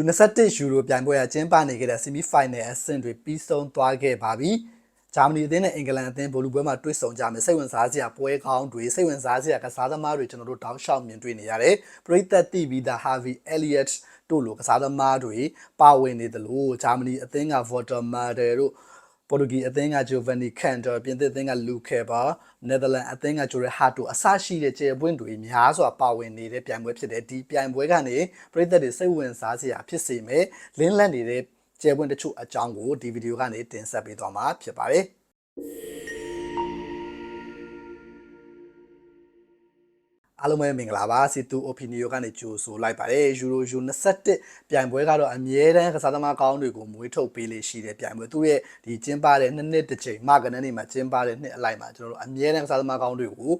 U21 ယူရိုပြိုင်ပွဲကကျင်းပနေခဲ့တဲ့ semi final အဆင့်တွေပြီးဆုံးသွားခဲ့ပါပြီ။ဂျာမနီအသင်းနဲ့အင်္ဂလန်အသင်းဗိုလ်လုပွဲမှာတွေ့ဆုံကြမယ်စိတ်ဝင်စားစရာပွဲကောင်းတွေစိတ်ဝင်စားစရာကစားသမားတွေကျွန်တော်တို့တောင်းလျှောက်မြင်တွေ့နေရတယ်။ပရိသတ်တိဗီဒါ Harvey Elliott တို့လိုကစားသမားတွေပါဝင်နေတယ်လို့ဂျာမနီအသင်းက Walter Marder တို့ ပေါ်တူဂီအသင်းက Giovanni Cantor ပြင်သစ်အသင်းက Luke Bar နယ်သာလန်အသင်းက Jorge Hato အစရှိတဲ့ကျေပွင့်တွေများစွာပါဝင်နေတဲ့ပြိုင်ပွဲဖြစ်တယ်ဒီပြိုင်ပွဲကနေပြည်သက်တွေစိတ်ဝင်စားစရာဖြစ်စေမယ်လင်းလက်နေတဲ့ကျေပွင့်တချို့အကြောင်းကိုဒီဗီဒီယိုကနေတင်ဆက်ပေးသွားမှာဖြစ်ပါတယ် အားလုံးပဲမင်္ဂလာပါစီတူ opinion ကနေကြိုဆိုလိုက်ပါတယ်ယူရိုယူ21ပြိုင်ပွဲကတော့အမြဲတမ်းကစားသမားကောင်းတွေကိုမွေးထုတ်ပေးလေရှိတဲ့ပြိုင်ပွဲသူရဲ့ဒီကျင်းပတဲ့နှစ်နှစ်တစ်ချိန်မကနေနေမှာကျင်းပတဲ့နှစ်အလိုက်မှာကျွန်တော်တို့အမြဲတမ်းကစားသမားကောင်းတွေကို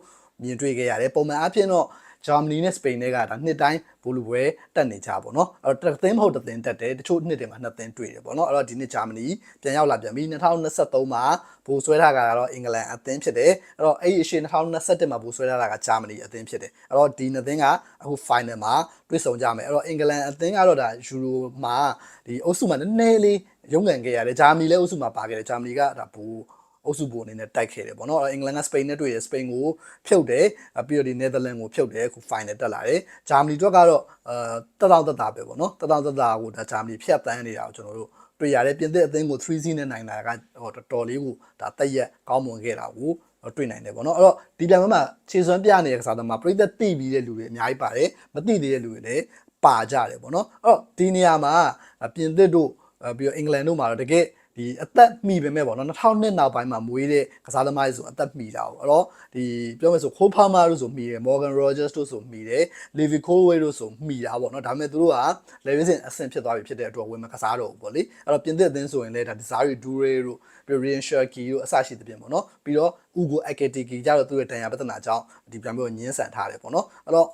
မြင်တွေ့ခဲ့ရတယ်ပုံမှန်အားဖြင့်တော့ ဂျာမနီနဲ့စပိန်တွေကဒါနှစ်တိုင်းဘူလူပွဲတက်နေကြပါတော့အဲ့တော့တစ်သင်းမဟုတ်တစ်သင်းတက်တယ်တချို့နှစ်တွေမှာနှစ်သင်းတွေ့တယ်ပေါ့နော်အဲ့တော့ဒီနှစ်ဂျာမနီပြန်ရောက်လာပြန်ပြီ2023မှာဘူဆွဲထားတာကတော့အင်္ဂလန်အသင်းဖြစ်တယ်အဲ့တော့အဲ့ဒီအရှိ2021မှာဘူဆွဲထားတာကဂျာမနီအသင်းဖြစ်တယ်အဲ့တော့ဒီနှစ်သင်းကအခု final မှာတွေ့ဆုံကြမယ်အဲ့တော့အင်္ဂလန်အသင်းကတော့ဒါယူရိုမှာဒီအုပ်စုမှာနည်းနည်းလေးရုန်းကန်ခဲ့ရတယ်ဂျာမနီလည်းအုပ်စုမှာပါခဲ့တယ်ဂျာမနီကဒါဘူ အုပ်စုပုံအနေနဲ့တိုက်ခဲ့တယ်ပေါ့နော်အင်္ဂလန်ကစပိန်နဲ့တွေ့တယ်စပိန်ကိုဖြုတ်တယ်ပြီးတော့ဒီနယ်သာလန်ကိုဖြုတ်တယ်အခု final တက်လာတယ်ဂျာမနီတို့ကတော့အဲတက်တောင့်တက်တာပဲပေါ့နော်တက်တောင့်တက်တာကိုဒါဂျာမနီဖြတ်တန်းနေတာကိုကျွန်တော်တို့တွေ့ရတယ်ပြင်သစ်အသင်းကို3-0နဲ့နိုင်တာကဟိုတော်တော်လေးကိုဒါတက်ရက်ကောင်းမွန်ခဲ့တာကိုတွေ့နိုင်တယ်ပေါ့နော်အဲ့တော့ဒီပြန်မှာခြေစွမ်းပြနေတဲ့ကစားသမားပြိသက်တိပြီးတဲ့လူတွေအများကြီးပါတယ်မတိသေးတဲ့လူတွေလည်းပါကြတယ်ပေါ့နော်အဲ့တော့ဒီနေရာမှာပြင်သစ်တို့ပြီးတော့အင်္ဂလန်တို့မှာတော့တကယ် ဒီအသက်မှီပဲမဲ့ပေါ့နော်2000နှစ်နောက်ပိုင်းမှာမွေးတဲ့ကစားသမားတွေဆိုအသက်မှီတာပေါ့အဲ့တော့ဒီပြောမယ်ဆိုခိုးဖာမာတို့ဆိုမှီတယ် Morgan Rogers တို့ဆိုမှီတယ် Levi Colwill တို့ဆိုမှီတာပေါ့နော်ဒါပေမဲ့သူတို့က level စဉ်အဆင့်ဖြစ်သွားပြီဖြစ်တဲ့အတွက်ဝင်မကစားတော့ဘူးပေါ့လေအဲ့တော့ပြင်သစ်အသင်းဆိုရင်လည်းဒါ Desire Dure တို့ပြီး Ryan Cherky တို့အစရှိသဖြင့်ပေါ့နော်ပြီးတော့ Ugo Ekitike ကြတော့သူ့ရဲ့တန်ရာပဿနာကြောင့်ဒီပြန်ပြီးညင်းဆန်ထားတယ်ပေါ့နော်အဲ့တော့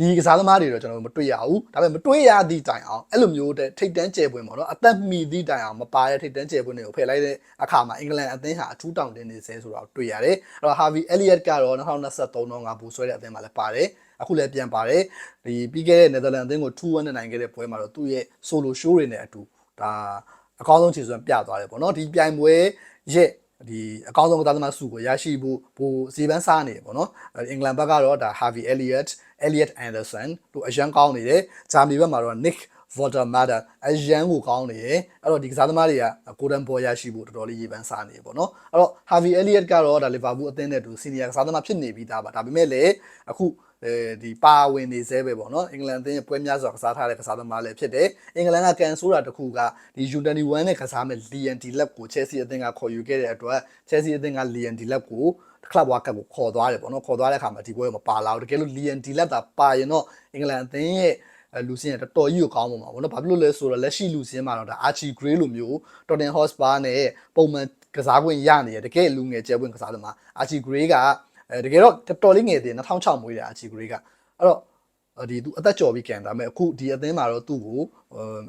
ဒီကစားသမားတွေတော့ကျွန်တော်မတွေ့ရဘူးဒါပေမဲ့မတွေ့ရသည့်တိုင်အောင်အဲ့လိုမျိုးတဲ့ထိတ်တန်းကျယ်ပွင့်ပေါ့နော်အသက်မီသည့်တိုင်အောင်မပါတဲ့ထိတ်တန်းကျယ်ပွင့်တွေကိုဖယ်လိုက်တဲ့အခါမှာအင်္ဂလန်အသင်းဟာအထူးတောင်တင်နေစေဆိုတော့တွေ့ရတယ်အဲ့တော့ Harvey Elliott ကတော့2023တော့ငါဘူဆွဲတဲ့အသင်းမှာလည်းပါတယ်အခုလည်းပြန်ပါတယ်ဒီပြီးခဲ့တဲ့နယ်သာလန်အသင်းကို2-1နဲ့နိုင်ခဲ့တဲ့ပွဲမှာတော့သူ့ရဲ့ solo show တွေနဲ့အတူဒါအကောင်းဆုံးခြေစွမ်းပြသွားတယ်ပေါ့နော်ဒီပြိုင်ပွဲရဲ့ဒီအကောင်းဆုံးကစားသမားစုကိုရရှိဖို့ဘူစီပန်းစားနေတယ်ပေါ့နော်အင်္ဂလန်ဘက်ကတော့ဒါ Harvey Elliott Elliot Anderson တို့အရန်ကောင်းနေတယ်ဂျာမနီဘက်မှာတော့ Nick Votermatter အရန်ကိုကောင်းနေတယ်အဲ့တော့ဒီကစားသမားတွေကကိုဒန်ဘောရရှိဖို့တော်တော်လေးရေပန်းစားနေပေါ့နော်အဲ့တော့ Harvey Elliott ကတော့ဒါလီဗာပူးအသင်းနဲ့တူစီနီယာကစားသမားဖြစ်နေပြီးသားပါဒါပေမဲ့လည်းအခုအဲဒီပါဝင်နေသေးပဲပေါ့နော်အင်္ဂလန်အသင်းရဲ့ပွဲများစွာကစားထားတဲ့ကစားသမားလည်းဖြစ်တယ်အင်္ဂလန်ကကန်ဆိုးတာတခုကဒီ U21 နဲ့ကစားမဲ့ Liam Delap ကို Chelsea အသင်းကခေါ်ယူခဲ့တဲ့အတွက် Chelsea အသင်းက Liam Delap ကို ကလပ်ဝါကပ်ကိုခေါ်သွားတယ်ပေါ့နော်ခေါ်သွားတဲ့အခါမှာဒီပွဲမပါလာဘူးတကယ်လို့ Liam Delap တာပါရင်တော့အင်္ဂလန်အသင်းရဲ့လူစင်ရတော်တော်ကြီးကိုကောင်းမှာပါဘောနော်ဘာဖြစ်လို့လဲဆိုတော့လက်ရှိလူစင်မှာတော့ဒါ Archie Gray လိုမျိုး Tottenham Hotspur နဲ့ပုံမှန်ကစားခွင့်ရနေရတကယ်လူငယ်ကျဲပွင့်ကစားသမား Archie Gray ကအဲတကယ်တော့တော်တော်လေးငယ်သေး2006မွေးတယ် Archie Gray ကအဲ့တော့ဒီသူအသက်ကျော်ပြီးကန်ဒါပေမဲ့အခုဒီအသင်းမှာတော့သူ့ကို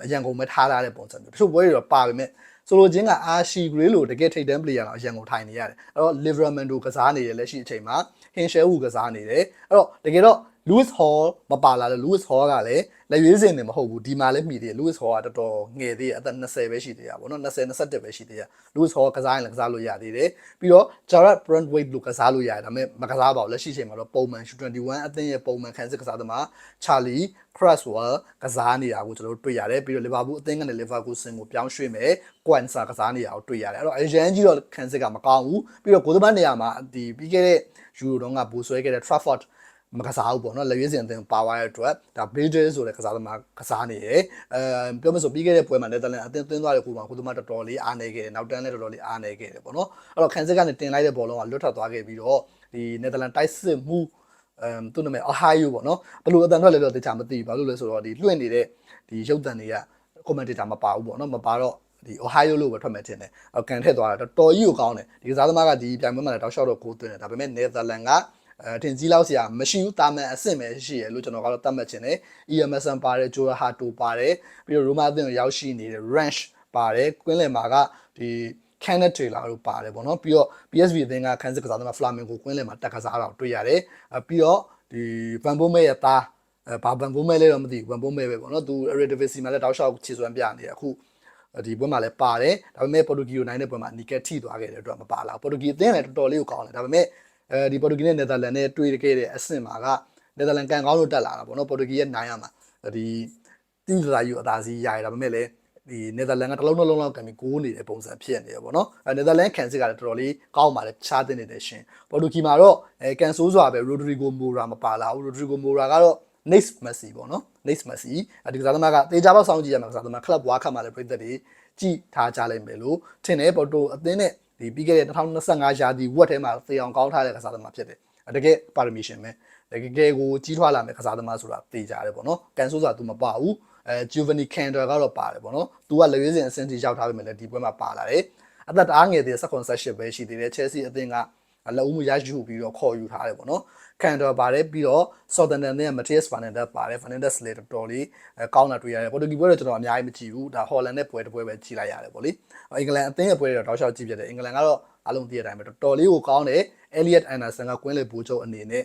အရန်ကုန်ပဲထားထားတဲ့ပုံစံမျိုးတချို့ပွဲတွေတော့ပါပေမဲ့ ဆိုလိုချင်းကအာရှီဂရေးလိုတကယ်ထိတ်တန်းပလေယာတော့အရန်ကိုထိုင်နေရတယ်အဲ့တော့ Livermento ကစားနေတယ်လက်ရှိအချိန်မှာ Hinshelwu ကစားနေတယ်အဲ့တော့တကယ်တော့ Lewis Hall မပါလာလို့ Lewis Hall ကလည်းလက်ရွေးစင်နေမဟုတ်ဘူးဒီမှာလည်းမှီသေးတယ် Lewis Hall ကတော်တော်ငယ်သေးတယ်အသက်20ပဲရှိသေးတာပေါ့နော်20 21ပဲရှိသေးတယ် Lewis Hall ကစားရင်လည်းကစားလို့ရသေးတယ်ပြီးတော့ Jared Brandwaite လို့ကစားလို့ရတယ်ဒါပေမဲ့မကစားပါဘူးလက်ရှိချိန်မှာတော့ပုံမှန် U21 အသင်းရဲ့ပုံမှန်ခံစစ်ကစားသမား Charlie Cresswell ကစားနေတာကိုကျွန်တော်တို့တွေ့ရတယ်ပြီးတော့ Liverpool အသင်းကနေ Liverpool ဆင်ကိုပြောင်းရွှေ့မယ် Quansa ကစားနေတာကိုတွေ့ရတယ်အဲ့တော့အရန်ကြီးတော့ခံစစ်ကမကောင်းဘူးပြီးတော့ကိုသမန်နေရာမှာဒီပြီးခဲ့တဲ့ Euro တုန်းကဘူဆွဲခဲ့တဲ့ Trafford မကစားဘူးပေါ့နော်လက်ရွေးစင်အသင်းပါသွားတဲ့အတွက်ဒါ Bridges ဆိုတဲ့ကစားသမားကစားနေတယ်အဲပြောမဆိုပြီးခဲ့တဲ့ပွဲမှာ Netherlands အသင်းသွင်းသွားတဲ့ခုမှာခုသမားတော်တော်လေးအားနေခဲ့တယ်နောက်တန်းလည်းတော်တော်လေးအားနေခဲ့တယ်ပေါ့နော်အဲ့တော့ခန်းစစ်ကနေတင်လိုက်တဲ့ဘောလုံးကလွတ်ထွက်သွားခဲ့ပြီးတော့ဒီ Netherlands တိုက်စစ်မှုအမ်သူ့နာမည် Ohio ပေါ့နော်ဘယ်လိုအတန်ထွက်လဲတော့တခြားမသိဘူးဘာလို့လဲဆိုတော့ဒီလွှင့်နေတဲ့ဒီရုပ်တံတွေက commentator မပါဘူးပေါ့နော်မပါတော့ဒီ Ohio လို့ပဲထွက်မယ်ထင်တယ်။အကန်ထည့်သွားတာတော်ကြီးကိုကောင်းတယ်။ဒီကစားသမားကဒီပြိုင်ပွဲမှာလည်းတောက်လျှောက်တော့ကိုးသွင်းတယ်။ဒါပေမဲ့ Netherlands က အဲထင်ကြီးလောက်စရာမရှိဘူးတာမန်အဆင့်ပဲရှိရလို့ကျွန်တော်ကတော့သတ်မှတ်ခြင်းတယ် EMSN ပါတယ်ဂျိုရာဟာတိုပါတယ်ပြီးတော့ရိုမာအသင်းကိုရောက်ရှိနေတဲ့ Ranch ပါတယ်ကွင်းလယ်မှာကဒီ Kenneth Taylor တို့ပါတယ်ပေါ့နော်ပြီးတော့ PSV အသင်းကခန်းစစ်ကစားသမား Flamengo ကွင်းလယ်မှာတက်ကစားတာကိုတွေ့ရတယ်ပြီးတော့ဒီ Van Bommel ရဲ့သားအဲဘာဘန်ဘုံမဲလဲတော့မသိဘူးဘန်ဘုံမဲပဲပေါ့နော်သူ Eredivisie မှာလည်းတောက်လျှောက်ခြေစွမ်းပြနေတယ်အခုဒီဘွဲမှာလည်းပါတယ်ဒါပေမဲ့ပေါ်တူဂီကိုနိုင်တဲ့ဘွဲမှာနီကက်ထိသွားခဲ့တဲ့အတွက်မပါလာဘူးပေါ်တူဂီအသင်းလည်းတော်တော်လေးကိုကောင်းတယ်ဒါပေမဲ့ အဲဒီပေါ်တူဂီနဲ့နယ်သာလန်နဲ့တွေ့ခဲ့တဲ့အဆင့်မှာကနယ်သာလန်ကန်ကောင်းလို့တက်လာတာပေါ့နော်ပေါ်တူဂီရဲ့နိုင်ရမှာဒီတိကျလာယူအသာစီးရရဒါပေမဲ့လည်းဒီနယ်သာလန်ကတစ်လုံးတစ်လုံးလောက်ကံပြီးကိုးနေတဲ့ပုံစံဖြစ်နေရပေါ့နော်အဲနယ်သာလန်ခံစစ်ကလည်းတော်တော်လေးကောင်းပါတယ်ချားတင်နေတယ်ရှင်ပေါ်တူဂီမှာတော့အဲကန်ဆိုးစွာပဲရိုဒရီဂိုမိုရာမပါလာဘူးရိုဒရီဂိုမိုရာကတော့ Next Messi ပေါ့နော် Next Messi အဲဒီကစားသမားကတေချာပေါက်ဆောင်ကြည့်ရမှာကစားသမား club ဝါခတ်မှာလည်းပြည်သက်တွေကြည်ထားကြလိမ့်မယ်လို့ထင်တယ်ပေါ်တိုအသင်းနဲ့ ဒီပြီးခဲ့တဲ့2025ရာသီဝက်ထဲမှာသေအောင်ကောင်းထားတဲ့ကစားသမားဖြစ်တယ်တကယ်ပါရမီရှင်ပဲတကယ်ကဲကိုကြီးထွားလာမယ်ကစားသမားဆိုတာသိကြတယ်ပေါ့နော်ကန်ဆိုးဆိုတာ तू မပါဘူးအဲ Giovanni Candor ကတော့ပါတယ်ပေါ့နော် तू ကလေရွေးစဉ်အဆင့်ကြီးရောက်ထားပြီမဲ့လည်းဒီပွဲမှာပါလာတယ်အသက်တအားငယ်သေးတဲ့18ပဲရှိသေးတယ် Chelsea အသင်းကလက်ဦးမှုရရှိပြီးတော့ခေါ်ယူထားတယ်ပေါ့နော် ကန်တော်ပါတယ်ပြီးတော့ Southampton နဲ့ Matthias Fernandes ပါတယ် Fernandes လည်းတော်တော်လေးကောင်းတာတွေ့ရတယ်ပေါ်တူဂီပွဲတော့ကျွန်တော်အများကြီးမကြည့်ဘူးဒါ Holland နဲ့ပွဲတစ်ပွဲပဲကြည့်လိုက်ရတယ်ပေါ့လေအင်္ဂလန်အသင်းရဲ့ပွဲတွေတော့တောက်လျှောက်ကြည့်ပြတယ်အင်္ဂလန်ကတော့အလုံးသိတဲ့အတိုင်းပဲတော်တော်လေးကိုကောင်းတယ် Elliot Anderson ကကွင်းလေဘူချုပ်အနေနဲ့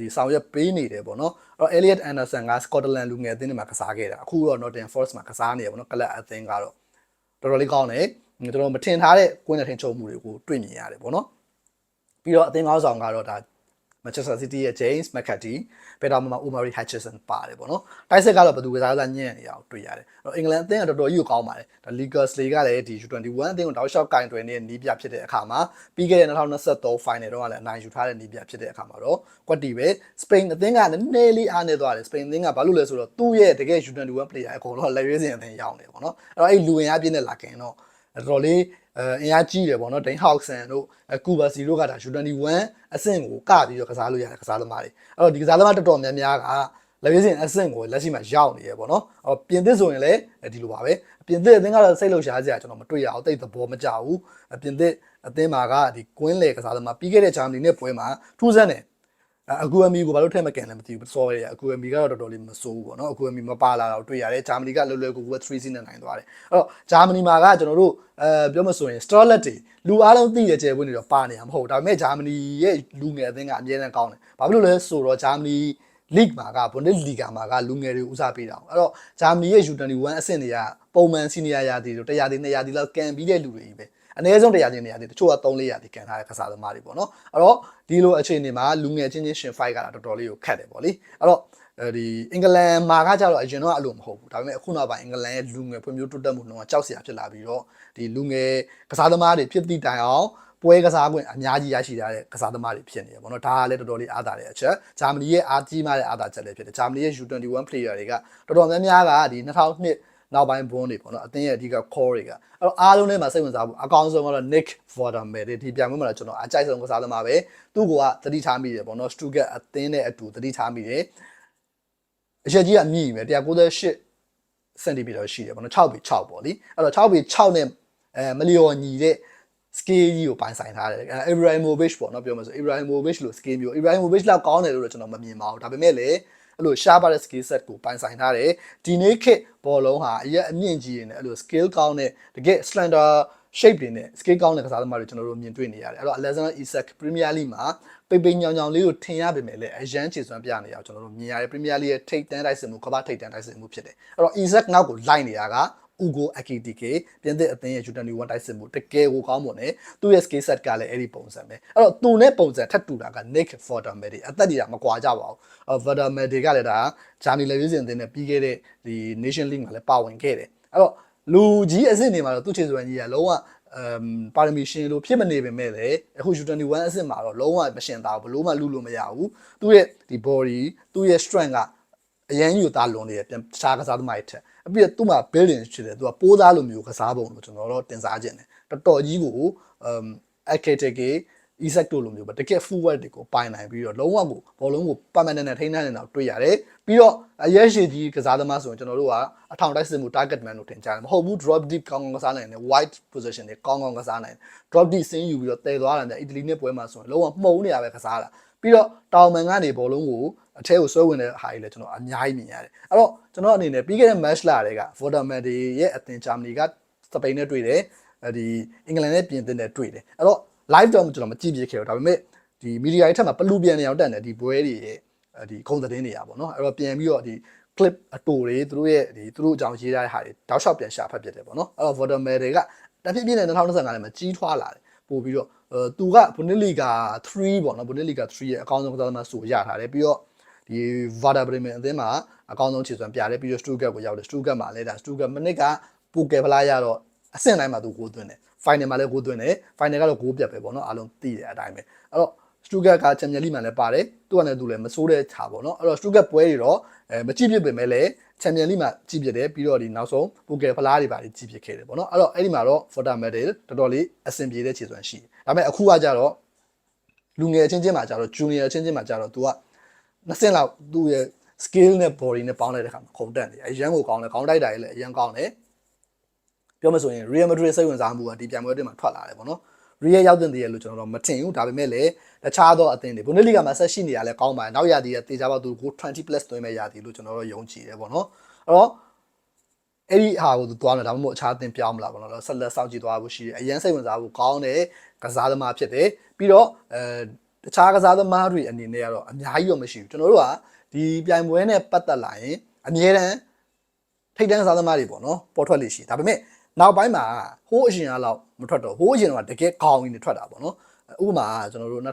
ဒီဆောင်ရွက်ပေးနေတယ်ပေါ့နော်အဲ့တော့ Elliot Anderson က Scotland လူငယ်အသင်းတွေမှာကစားခဲ့တာအခုတော့ Nottingham Forest မှာကစားနေရပေါ့နော်ကလပ်အသင်းကတော့တော်တော်လေးကောင်းတယ်တော်တော်မထင်ထားတဲ့ကွင်းနဲ့ထင်ချုပ်မှုတွေကိုတွေ့မြင်ရတယ်ပေါ့နော်ပြီးတော့အသင်းကောင်းဆောင်ကတော့ဒါ Manchester City ရဲ့ James McCarthy ဘယ်တော့မှ Omari Hutchinson ပါတယ်ပေါ့နော်တိုက်ဆက်ကတော့ဘယ်သူကစားစားညံ့နေအောင်တွေ့ရတယ်အဲ့တော့အင်္ဂလန်အသင်းကတော်တော်ကြီးကိုကောင်းပါတယ်ဒါ Liga Slay ကလည်းဒီ U21 အသင်းကိုတောက်လျှောက်ကင်တွယ်နေတဲ့နီးပြဖြစ်တဲ့အခါမှာပြီးခဲ့တဲ့2023 final တော့ကလည်းအနိုင်ယူထားတဲ့နီးပြဖြစ်တဲ့အခါမှာတော့ကွက်တီပဲ Spain အသင်းကနည်းနည်းလေးအားနေသွားတယ် Spain အသင်းကဘာလို့လဲဆိုတော့သူ့ရဲ့တကယ် U21 player အကုန်လုံးလက်ရွေးစင်အသင်းရောက်နေပေါ့နော်အဲ့တော့အဲ့လူဝင်အားပြည့်နေလာခင်တော့တော်တော်လေး အဲအင်အားကြီးတယ်ပေါ့နော်ဒိန်းဟောက်ဆန်တို့ကူဘာစီတို့ကဒါ U21 အဆင့်ကိုကပြီးတော့ကစားလို့ရတဲ့ကစားသမားတွေအဲ့တော့ဒီကစားသမားတော်တော်များများကလက်ရွေးစင်အဆင့်ကိုလက်ရှိမှာရောက်နေရပေါ့နော်အော်ပြင်သစ်ဆိုရင်လည်းဒီလိုပါပဲပြင်သစ်အသင်းကတော့စိတ်လှုပ်ရှားစရာကျွန်တော်မတွေ့ရအောင်တိတ်သဘောမကျဘူးပြင်သစ်အသင်းမှာကဒီကွင်းလေကစားသမားပြီးခဲ့တဲ့ဂျာမနီနဲ့ပွဲမှာထူးဆန်းတယ် အကူအမီကိုဘာလို့ထည့်မကန်လဲမသိဘူးစောရရအကူအမီကတော့တော်တော်လေးမစိုးဘူးပေါ့နော်အကူအမီမပါလာတော့တွေ့ရတယ်ဂျာမနီကလွယ်လွယ်ကူကူ3စီးနဲ့နိုင်သွားတယ်အဲ့တော့ဂျာမနီမှာကကျွန်တော်တို့အဲပြောမဆိုရင် Starlet တွေလူအားလုံးသိရကျယ်ပွင့်နေတော့ပါနေမှာမဟုတ်ဒါပေမဲ့ဂျာမနီရဲ့လူငယ်အသင်းကအမြဲတမ်းကောင်းတယ်ဘာဖြစ်လို့လဲဆိုတော့ဂျာမနီ league မှာက Bundesliga မှာကလူငယ်တွေဦးစားပေးတာအောင်အဲ့တော့ဂျာမနီရဲ့ U21 အဆင့်တွေကပုံမှန်စီနီယာရာသီတို့100တိ200တိလောက်ကန်ပြီးတဲ့လူတွေကြီးပဲ အနည်းဆုံး100တိ200တိတချို့က3 400တိကန်ထားတဲ့ကစားသမားတွေပေါ့နော်အဲ့တော့ဒီလိုအခြေအနေမှာလူငယ်ချင်းချင်းရှင် fight ကတာတော်တော်လေးကိုခက်တယ်ပေါ့လေအဲ့တော့ဒီအင်္ဂလန်မှာကကြတော့အရင်တော့အဲ့လိုမဟုတ်ဘူးဒါပေမဲ့အခုနောက်ပိုင်းအင်္ဂလန်ရဲ့လူငယ်ဖွံ့ဖြိုးတိုးတက်မှုနှုန်းကကြောက်စရာဖြစ်လာပြီးတော့ဒီလူငယ်ကစားသမားတွေဖြစ်သည့်တိုင်အောင်ပွဲကစားခွင့်အများကြီးရရှိထားတဲ့ကစားသမားတွေဖြစ်နေတယ်ပေါ့နော်ဒါကလည်းတော်တော်လေးအားသာတဲ့အချက်ဂျာမနီရဲ့အားကြီးမားတဲ့အားသာချက်လည်းဖြစ်တယ်ဂျာမနီရဲ့ U21 player တွေကတော်တော်များများကဒီ2002 နောက်ပိုင်းဘွန်းတွေပေါ့နော်အသင်းရဲ့အဓိက core တွေကအဲ့တော့အားလုံးထဲမှာစိတ်ဝင်စားဖို့အကောင်းဆုံးကတော့ Nick Vordermeer ဒီပြိုင်ပွဲမှာတော့ကျွန်တော်အကြိုက်ဆုံးကစားသမားပဲသူ့ကသတိထားမိတယ်ပေါ့နော် Stuttgart အသင်းနဲ့အတူသတိထားမိတယ်အချက်ကြီးကအမြင့်ပဲ198စင်တီမီတာရှိတယ်ပေါ့နော်6ပေ6ပေါ့လीအဲ့တော့6ပေ6နဲ့အဲမလျော်ညီတဲ့ scale ကြီးကိုပိုင်ဆိုင်ထားတယ်အဲ Ibrahimovic ပေါ့နော်ပြောမှဆို Ibrahimovic လို့ scale မျိုး Ibrahimovic လောက်ကောင်းတယ်လို့တော့ကျွန်တော်မမြင်ပါဘူးဒါပေမဲ့လည်း အဲ့လိုရှားပါတဲ့ skill set ကိုပိုင်ဆိုင်ထားတယ်ဒီနေ့ခေတ်ဘောလုံးဟာအရက်အမြင့်ကြီးနေတယ်အဲ့လို skill ကောင်းတဲ့တကယ် slender shape တွေနဲ့ skill ကောင်းတဲ့ကစားသမားတွေကျွန်တော်တို့မြင်တွေ့နေရတယ်အဲ့တော့ Alexander Isak Premier League မှာပိပိညောင်ညောင်လေးကိုထင်ရပေမဲ့လည်းအရန်ခြေစွမ်းပြနေရအောင်ကျွန်တော်တို့မြင်ရတယ် Premier League ရဲ့ထိပ်တန်းတိုက်စစ်မှုကမ္ဘာထိပ်တန်းတိုက်စစ်မှုဖြစ်တယ်အဲ့တော့ Isak နောက်ကိုလိုက်နေတာက Ugo Ekitike ပြင်သစ်အသင်းရဲ့ U21 တိုက်စစ်မှုတကယ်ကိုကောင်းမွန်တယ်သူ့ရဲ့ skill set ကလည်းအဲ့ဒီပုံစံပဲအဲ့တော့သူနဲ့ပုံစံထပ်တူတာက Nick Fordermeer အသက်တွေကမကွာကြပါဘူး Fordermeer ကလည်းဒါဂျာနီလေဗီစင်အသင်းနဲ့ပြီးခဲ့တဲ့ဒီ Nation League မှာလည်းပါဝင်ခဲ့တယ်အဲ့တော့လူကြီးအဆင့်တွေမှာတော့သူ့ခြေစွမ်းကြီးကလုံးဝအမ်ပါရမီရှင်လို့ဖြစ်မနေပေမဲ့လည်းအခု U21 အဆင့်မှာတော့လုံးဝမရှင်သားဘူးဘလို့မှလူလို့မရဘူးသူ့ရဲ့ဒီ body သူ့ရဲ့ strength က အရန်ယူသားလွန်နေတယ်ပြန်တခြားကစားသမားတွေထက်အပြီးတော့သူ့မှာ building ဖြစ်တယ်သူကပိုးသားလိုမျိုးကစားပုံလို့ကျွန်တော်တို့တင်စားခြင်းတယ်တော်တော်ကြီးကိုအမ် aketeke Isaac တို့လိုမျိုးပဲတကယ် forward တွေကိုပိုင်နိုင်ပြီးတော့လုံးဝကိုဘောလုံးကိုပတ်မှန်နဲ့ထိန်းနိုင်နေတာတွေ့ရတယ်ပြီးတော့အရက်ရှိကြီးကစားသမားဆိုရင်ကျွန်တော်တို့ကအထောင်တိုက်စစ်မှု target man လို့ထင်ကြတယ်မဟုတ်ဘူး drop deep ကောင်းကောင်းကစားနိုင်တယ် wide position တွေကောင်းကောင်းကစားနိုင်တယ် drop deep ဆင်းယူပြီးတော့တည်သွားတယ်အီတလီနဲ့ပွဲမှာဆိုရင်လုံးဝမှုံနေရပဲကစားတာပြီးတော့တောင်မန်ကနေဘောလုံးကို အထဲကိုဆွဲဝင်တဲ့ဟာကြီးလည်းကျွန်တော်အများကြီးမြင်ရတယ်အဲ့တော့ကျွန်တော်အနေနဲ့ပြီးခဲ့တဲ့ match လာတွေက Voderman တွေရဲ့အသင်ဂျာမနီကစပိန်နဲ့တွေ့တယ်ဒီအင်္ဂလန်နဲ့ပြင်သစ်နဲ့တွေ့တယ်အဲ့တော့ live တော့ကျွန်တော်မကြည့်ပြခဲ့ဘူးဒါပေမဲ့ဒီ media တွေထက်မှာပလူပြန်နေအောင်တက်တယ်ဒီပွဲတွေရဲ့ဒီခုံသတင်းတွေရပါတော့အဲ့တော့ပြန်ပြီးတော့ဒီ clip အတူတွေသူတို့ရဲ့ဒီသူတို့အကြောင်းရေးထားတဲ့ဟာတွေတောက်လျှောက်ပြန်ရှာဖတ်ပြတယ်ပေါ့နော်အဲ့တော့ voter mail တွေကတဖြည်းဖြည်းနဲ့2025ထဲမှာကြီးထွားလာတယ်ပို့ပြီးတော့အဲသူက Bundesliga 3ပေါ့နော် Bundesliga 3ရဲ့အကောင်းဆုံးကစားသမားဆိုရထားတယ်ပြီးတော့ ဒီ Werder Bremen အသင်းမှာအကောင်းဆုံးခြေစွမ်းပြတယ်ပြီးတော့ Stuttgart ကိုရောက်တယ် Stuttgart မှာလည်းဒါ Stuttgart မနစ်ကပိုကယ်ဖလားရတော့အဆင့်တိုင်းမှာသူကိုသွင်းတယ် final မှာလည်းကိုသွင်းတယ် final ကတော့ကိုပြတ်ပဲပေါ့နော်အားလုံးသိတယ်အတိုင်းပဲအဲ့တော့ Stuttgart ကချန်ပီယံလိမှာလည်းပါတယ်သူကလည်းသူလည်းမစိုးတဲ့ခြာပေါ့နော်အဲ့တော့ Stuttgart ပွဲတွေတော့အဲမကြည့်ပြစ်ပေမဲ့လည်းချန်ပီယံလိမှာကြည့်ပြစ်တယ်ပြီးတော့ဒီနောက်ဆုံးပိုကယ်ဖလားတွေပါကြည့်ပြစ်ခဲ့တယ်ပေါ့နော်အဲ့တော့အဲ့ဒီမှာတော့ Forta Medal တော်တော်လေးအဆင်ပြေတဲ့ခြေစွမ်းရှိတယ်ဒါပေမဲ့အခုကကြတော့လူငယ်အချင်းချင်းမှာကြတော့ junior အချင်းချင်းမှာကြတော့ तू က နှစ်ဆင့်လောက်သူ့ရဲ့ skill နဲ့ body နဲ့ပေါင်းလိုက်တဲ့ခါမှာခုန်တက်နေတယ်အရန်ကိုကောင်းတယ်ခေါင်းတိုက်တာကြီးလည်းအရန်ကောင်းတယ်ပြောမဆိုရင် Real Madrid စိတ်ဝင်စားမှုကဒီပြိုင်ပွဲတွေမှာထွက်လာတယ်ပေါ့နော် Real ရောက်တဲ့တည်းရလို့ကျွန်တော်တော့မထင်ဘူးဒါပေမဲ့လည်းတခြားသောအသင်းတွေ Bundesliga မှာဆက်ရှိနေရလဲကောင်းပါတယ်နောက်ရာသီကတေချာပေါက်သူကို20 plus သွင်းမဲ့ရာသီလို့ကျွန်တော်တို့ယုံကြည်တယ်ပေါ့နော်အဲ့တော့အဲ့ဒီဟာကိုသူသွားမယ်ဒါမှမဟုတ်အခြားအသင်းပြောင်းမလားပေါ့နော်ဆက်လက်စောင့်ကြည့်သွားဖို့ရှိတယ်အရန်စိတ်ဝင်စားဖို့ကောင်းတယ်ကစားသမားဖြစ်တယ်ပြီးတော့အဲ တခြားကစားသမားတွေအနေနဲ့ကတော့အများကြီးတော့မရှိဘူးကျွန်တော်တို့ကဒီပြိုင်ပွဲနဲ့ပတ်သက်လာရင်အမြဲတမ်းထိတ်တန်းကစားသမားတွေပေါ့နော်ပေါ်ထွက်လေရှိဒါပေမဲ့နောက်ပိုင်းမှာဟိုးအရင်ကလောက်မထွက်တော့ဟိုးအရင်ကတကယ်ကောင်းနေထွက်တာပေါ့နော်ဥပမာကျွန်တော်တို့2013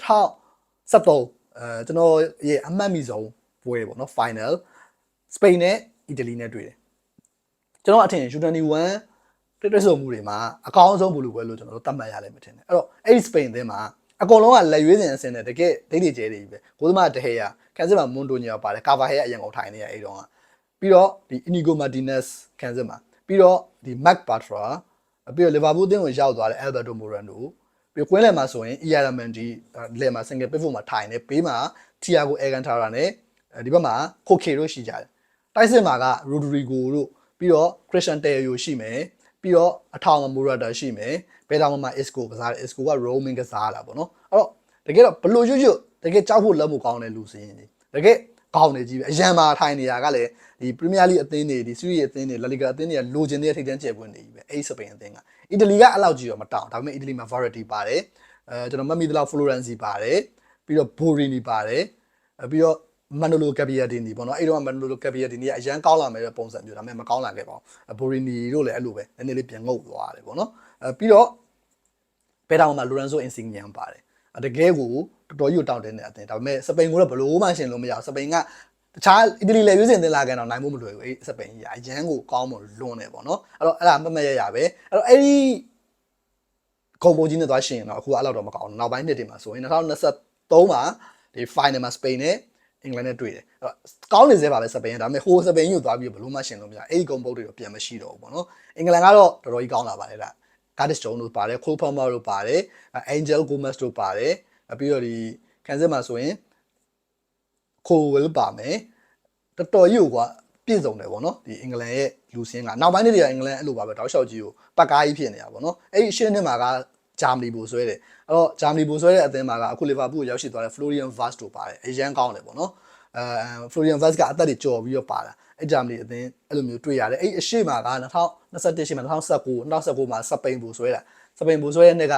အဲကျွန်တော်ရဲ့အမှတ်မိဆုံးပွဲပေါ့နော် final စပိန်နဲ့အီတလီနဲ့တွေ့တယ်ကျွန်တော်အထင် U21 တက်တက်ဆုံမှုတွေမှာအကောင်းဆုံးဘူးလို့ပဲလို့ကျွန်တော်တို့သတ်မှတ်ရလိမ့်မယ်ထင်တယ်အဲ့တော့အဲ့ဒီစပိန်အသင်းမှာ အကုန်လုံးကလက်ရွေးစင်အစင်နဲ့တကယ်ဒိတ်တွေကျဲတွေကြီးပဲကိုသမားတဟေးရကန်စစ်မှာမွန်တိုညာပါတယ်ကာဗာဟေးကအရင်ကောင်ထိုင်နေရအဲ့တော့ကပြီးတော့ဒီ Inigo Martinez ကန်စစ်မှာပြီးတော့ဒီ Mac Bartra ပြီးတော့လီဗာပူးအသင်းကိုရောက်သွားတဲ့ Alberto Moreno ပြီးကွင်းလယ်မှာဆိုရင် ERMN ဒီလယ်မှာ single pivot မှာထိုင်နေပေးမှာ Thiago Alcantara နဲ့ဒီဘက်မှာ Koke တို့ရှိကြတယ်တိုက်စစ်မှာက Rodrigo တို့ပြီးတော့ Christian Tello ရှိမယ် ပြီးတော့အထောင်မ Morata ရှိမယ်ဘယ်တောင်မှ Isco ကစားတယ် Isco က roaming ကစားတာပေါ့နော်အဲ့တော့တကယ်တော့ဘလို့ရွရွတကယ်ကြောက်ဖို့လက်မှုကောင်းတယ်လူစင်းကြီးတကယ်ကောင်းနေကြီးပဲအရန်မာထိုင်နေတာကလည်းဒီ Premier League အသင်းတွေဒီ Serie A အသင်းတွေ La Liga အသင်းတွေကလိုချင်တဲ့ထိပ်တန်းကျယ်ပွင့်နေကြီးပဲအဲ့စပိန်အသင်းကအီတလီကအဲ့လောက်ကြီးတော့မတောင်းဒါပေမဲ့အီတလီမှာ Variety ပါတယ်အဲကျွန်တော်မှတ်မိသလောက် Florenzi ပါတယ်ပြီးတော့ Borini ပါတယ်ပြီးတော့ Manolo Gabbiadini ပေါ့နော်အဲ့တော့ Manolo Gabbiadini ကအရန်ကောင်းလာမယ်တဲ့ပုံစံမျိုးဒါပေမဲ့မကောင်းလာခဲ့ပါဘူး Borini တို့လည်းအဲ့လိုပဲနည်းနည်းလေးပြန်ငုတ်သွားတယ်ပေါ့နော်အဲပြီးတော့ဘယ်တောင်မှာ Lorenzo Insigne ပါတယ်တကယ်ကိုတော်တော်ကြီးတောင်းတင်းနေတဲ့အသင်းဒါပေမဲ့စပိန်ကတော့ဘလို့မှရှင်လို့မရဘူးစပိန်ကတခြားအီတလီလည်းရွေးစင်တင်လာကန်တော့နိုင်ဖို့မလွယ်ဘူးအဲ့စပိန်ကြီးအရန်ကိုကောင်းမလွန်းတယ်ပေါ့နော်အဲ့တော့အဲ့ဒါမမရရပဲအဲ့တော့အဲ့ဒီဂုံပုံကြီးနဲ့သွားရှင်တော့အခုအဲ့လောက်တော့မကောင်းဘူးနောက်ပိုင်းနှစ်တွေမှာဆိုရင်2023မှာဒီ final မှာစပိန်နဲ့ အင်္ဂလန်နဲ့တွေ့တယ်အဲ့တော့ကောင်းနေသေးပါပဲစပိန်ကဒါပေမဲ့ဟိုစပိန်ကိုသွားပြီးဘလို့မှရှင်လို့မရအဲ့ဒီဂုံပုံတွေတော့ပြန်မရှိတော့ဘူးပေါ့နော်အင်္ဂလန်ကတော့တော်တော်ကြီးကောင်းလာပါတယ်ဒါ Curtis Jones တို့ပါတယ် Cole Palmer တို့ပါတယ် Angel Gomez တို့ပါတယ်ပြီးတော့ဒီကန်စစ်မှာဆိုရင်ခိုဝယ်ပါမယ်တော်တော်ကြီးကွာပြည့်စုံတယ်ဗောနော်ဒီအင်္ဂလန်ရဲ့လူစင်းကနောက်ပိုင်းနေ့တွေကအင်္ဂလန်အဲ့လိုပါပဲတောက်လျှောက်ကြီးကိုပတ်ကားကြီးဖြစ်နေတာဗောနော်အဲ့ဒီရှင်းနှစ်မှာကဂျာမနီဘူဆွဲတယ် အဲ့တော့ဂျာမနီဘူဆွဲတဲ့အသင်းမှာကအခုလီဗာပူးကိုရောက်ရှိသွားတဲ့ Florian Wirtz တို့ပါတယ်အရန်ကောင်းတယ်ဗောနော်အဲ Florian Wirtz ကအသက်တွေကြော်ပြီးတော့ပါတာအဲ့ဂျာမနီအသင်းအဲ့လိုမျိုးတွေ့ရတယ်အဲ့အရှိမှာက2021ရှိမှာ2019 2019မှာစပိန်ဘူဆွဲတာစပိန်ဘူဆွဲတဲ့နေ့က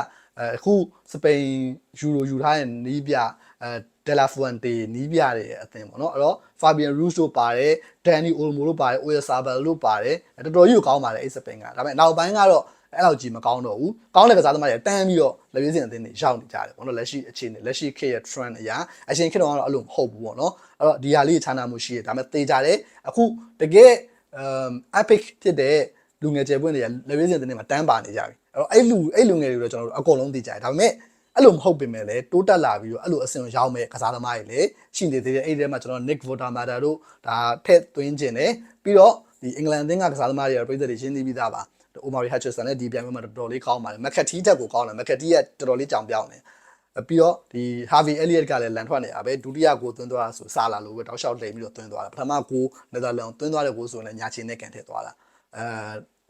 အခုစပိန်ယူရိုယူထားတဲ့နီးပြအဲဒယ်လာဖူန်တေနီးပြတဲ့အသင်းပေါ့နော်အဲ့တော့ဖာဘီယန်ရူးစ်တို့ပါတယ်ဒန်နီအိုမိုတို့ပါတယ်အိုယဆာဘယ်တို့ပါတယ်တော်တော်ကြီးကိုကောင်းပါတယ်အဲ့စပိန်ကဒါပေမဲ့နောက်ပိုင်းကတော့ အဲ့လောက်ကြီးမကောင်းတော့ဘူးကောင်းတဲ့ကစားသမားတွေတန်းပြီးတော့လက်ရွေးစင်အသင်းတွေရောက်နေကြတယ်ပေါ့နော်လက်ရှိအခြေအနေလက်ရှိခေတ်ရဲ့ trend အရာအချိန်ခေတ်တော့ကတော့အဲ့လိုမဟုတ်ဘူးပေါ့နော်အဲ့တော့ဒီဟာလေးခြားနာမှုရှိတယ်ဒါပေမဲ့တေးကြတယ်အခုတကယ် um epic ဖြစ်တဲ့လူငယ်ကျယ်ပွင့်တွေကလက်ရွေးစင်အသင်းတွေမှာတန်းပါနေကြပြီအဲ့တော့အဲ့လူအဲ့လူငယ်တွေတော့ကျွန်တော်တို့အကုန်လုံးသိကြတယ်ဒါပေမဲ့အဲ့လိုမဟုတ်ပင်မဲ့လည်းတိုးတက်လာပြီးတော့အဲ့လိုအဆင်ရောက်မဲ့ကစားသမားတွေလည်းရှိနေသေးတယ်အဲ့ဒီထဲမှာကျွန်တော် Nick Votamata တို့ဒါထက်သွင်းခြင်းတယ်ပြီးတော့ဒီအင်္ဂလန်အသင်းကကစားသမားတွေကပြည်သက်တွေရှင်းသိပြီးသားပါ Omari Hutchinson လည်းဒီပြိုင်ပွဲမှာတော်တော်လေးကောင်းပါတယ် McCarthy တက်ကိုကောင်းတယ် McCarthy ကတော်တော်လေးကြောင်ပြောင်းတယ်ပြီးတော့ဒီ Harvey Elliott ကလည်းလန်ထွက်နေတာပဲဒုတိယကိုသွင်းသွားတာဆိုစာလာလို့ပဲတောက်လျှောက်လိမ်ပြီးတော့သွင်းသွားတာပထမကိုနယ်သာလန်သွင်းသွားတဲ့ကိုဆိုရင်လည်းညာချင်းနဲ့ကန်ထည့်သွားတာအဲ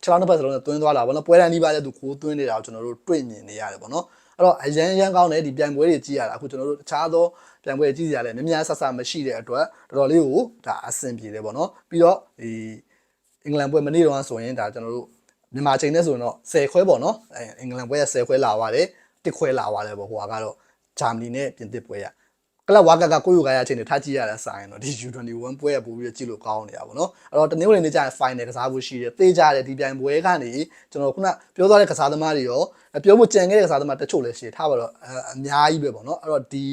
ခြေထောက်နှစ်ဖက်စလုံးနဲ့သွင်းသွားတာပေါ့နော်ပွဲတန်းဒီပါတဲ့သူကိုသွင်းနေတာကိုကျွန်တော်တို့တွေ့မြင်နေရတယ်ပေါ့နော်အဲ့တော့အရန်ရန်ကောင်းတယ်ဒီပြိုင်ပွဲတွေကြည့်ရတာအခုကျွန်တော်တို့တခြားသောပြိုင်ပွဲကြည့်ရလဲများများဆဆမရှိတဲ့အတွက်တော်တော်လေးကိုဒါအဆင်ပြေတယ်ပေါ့နော်ပြီးတော့ဒီအင်္ဂလန်ပွဲမနေ့တုန်းကဆိုရင်ဒါကျွန်တော်တို့ မြန်မာချိန်နဲ့ဆိုရင်တော့10ခွဲပေါ့နော်အဲအင်္ဂလန်ပွဲက10ခွဲလာပါတယ်တစ်ခွဲလာပါတယ်ပေါ့ဟိုကတော့ဂျာမနီနဲ့ပြင်သစ်ပွဲရကလပ်ဝါကကကိုယူကရအချိန်နဲ့ထားကြည့်ရတဲ့ဆိုင်တော့ဒီ U21 ပွဲရပို့ပြီးတော့ကြည့်လို့ကောင်းနေတာပေါ့နော်အဲ့တော့တနင်္ဂနွေနေ့ကျရင် final ကစားဖို့ရှိတယ်သေကြတယ်ဒီပြိုင်ပွဲကနေကျွန်တော်ခုနပြောသွားတဲ့ကစားသမားတွေရောပြောဖို့ကြံခဲ့တဲ့ကစားသမားတချို့လည်းရှိတယ်ထားပါတော့အများကြီးပဲပေါ့နော်အဲ့တော့ဒီ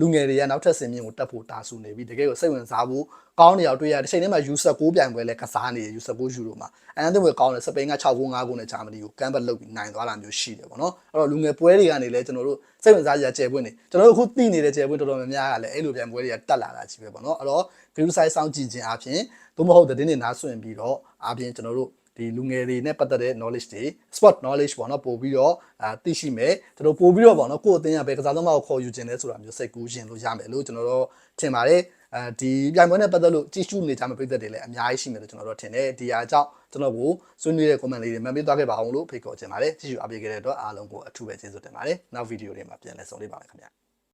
လူငယ်တွေကနောက်ထပ်ဆင်မြင့်ကိုတက်ဖို့တာဆူနေပြီတကယ်ကိုစိတ်ဝင်စားဖို့ကောင်းနေအောင်တွေ့ရတစ်ချိန်တည်းမှာ U19 ပြိုင်ပွဲလည်းကစားနေတယ် U19 ယူရိုမှာအန်အန်သွင်းကောင်းတယ်စပိန်က6ဂိုး5ဂိုးနဲ့ဂျာမနီကိုကမ်ဘတ်လုပ်ပြီးနိုင်သွားတာမျိုးရှိတယ်ပေါ့နော်အဲ့တော့လူငယ်ပွဲတွေကနေလည်းကျွန်တော်တို့စိတ်ဝင်စားကြကျယ်ပွင့်နေကျွန်တော်တို့အခုသိနေတဲ့ကျယ်ပွင့်တော်တော်များများကလည်းအဲ့လိုပြိုင်ပွဲတွေကတက်လာတာကြီးပဲပေါ့နော်အဲ့တော့ view size စောင့်ကြည့်ခြင်းအပြင်သို့မဟုတ်သတင်းတွေနားဆွင့်ပြီးတော့အပြင်ကျွန်တော်တို့ ဒီလူငယ်တွေနဲ့ပတ်သက်တဲ့ knowledge တွေ sport knowledge ပေါ့နော်ပို့ပြီးတော့အာသိရှိမယ်ကျွန်တော်ပို့ပြီးတော့ပေါ့နော်ကိုယ့်အသင်းကပဲကစားသမားကိုခေါ်ယူခြင်းလဲဆိုတာမျိုးစိတ်ကူးခြင်းလို့ရမယ်လို့ကျွန်တော်တို့ထင်ပါတယ်အဲဒီပြိုင်ပွဲနဲ့ပတ်သက်လို့ကြည့်ရှုနေကြမယ့်ပြည်သက်တွေလည်းအများကြီးရှိမယ်လို့ကျွန်တော်တို့ထင်တယ်ဒီအားကြောင့်ကျွန်တော်ကိုဆွေးနွေးတဲ့ comment လေးတွေမှန်ပေးသွားခဲ့ပါအောင်လို့ဖိတ်ခေါ်ချင်ပါတယ်ကြည့်ရှုအားပေးခဲ့တဲ့အတွက်အားလုံးကိုအထူးပဲကျေးဇူးတင်ပါတယ်နောက်ဗီဒီယိုတွေမှာပြန်လည်ဆုံလေးပါမယ်ခင်ဗျာ